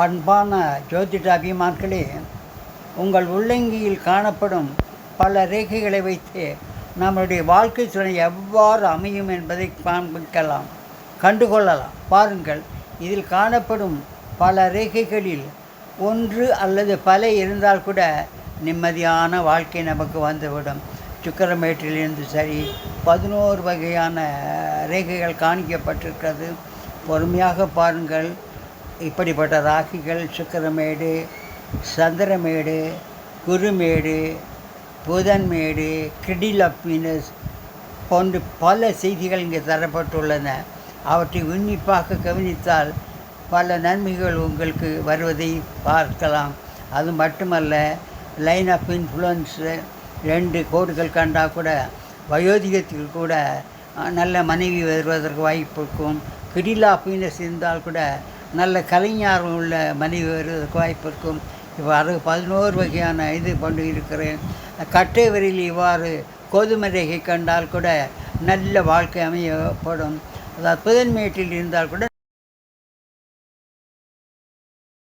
அன்பான ஜோதிட அபிமான்களே உங்கள் உள்ளங்கியில் காணப்படும் பல ரேகைகளை வைத்து நம்மளுடைய வாழ்க்கை துணை எவ்வாறு அமையும் என்பதை காண்பிக்கலாம். கண்டுகொள்ளலாம். பாருங்கள் இதில் காணப்படும் பல ரேகைகளில் ஒன்று அல்லது பல இருந்தால் கூட நிம்மதியான வாழ்க்கை நமக்கு வந்துவிடும். சுக்கரமேட்டிலிருந்து சரி பதினோரு வகையான ரேகைகள் காணிக்கப்பட்டிருக்கிறது. பொறுமையாக பாருங்கள் இப்படிப்பட்ட ராகிகள் சுக்கிரமேடு சந்திரமேடு குருமேடு புதன்மேடு கிடில் ஆஃப் வீனஸ் பல செய்திகள் இங்கே தரப்பட்டுள்ளன. அவற்றை உன்னிப்பாக கவனித்தால் பல நன்மைகள் உங்களுக்கு வருவதை பார்க்கலாம். அது மட்டுமல்ல லைன் ஆஃப் இன்ஃப்ளூயன்ஸு ரெண்டு கோடுகள் கண்டால் கூட வயோதிகத்தில் கூட நல்ல மனைவி வருவதற்கு வாய்ப்பு இருக்கும். கிடில் ஆஃப் இருந்தால் கூட நல்ல கலைஞர் உள்ள மனைவி வருவதற்கு வாய்ப்பு இருக்கும். இவ்வாறு பதினோரு வகையான இது கொண்டு இருக்கிறேன். கட்டை வரியில் இவ்வாறு கோதுமை ரேகை கண்டால் கூட நல்ல வாழ்க்கை அமையப்படும். அதாவது புதன்மேட்டில் இருந்தால் கூட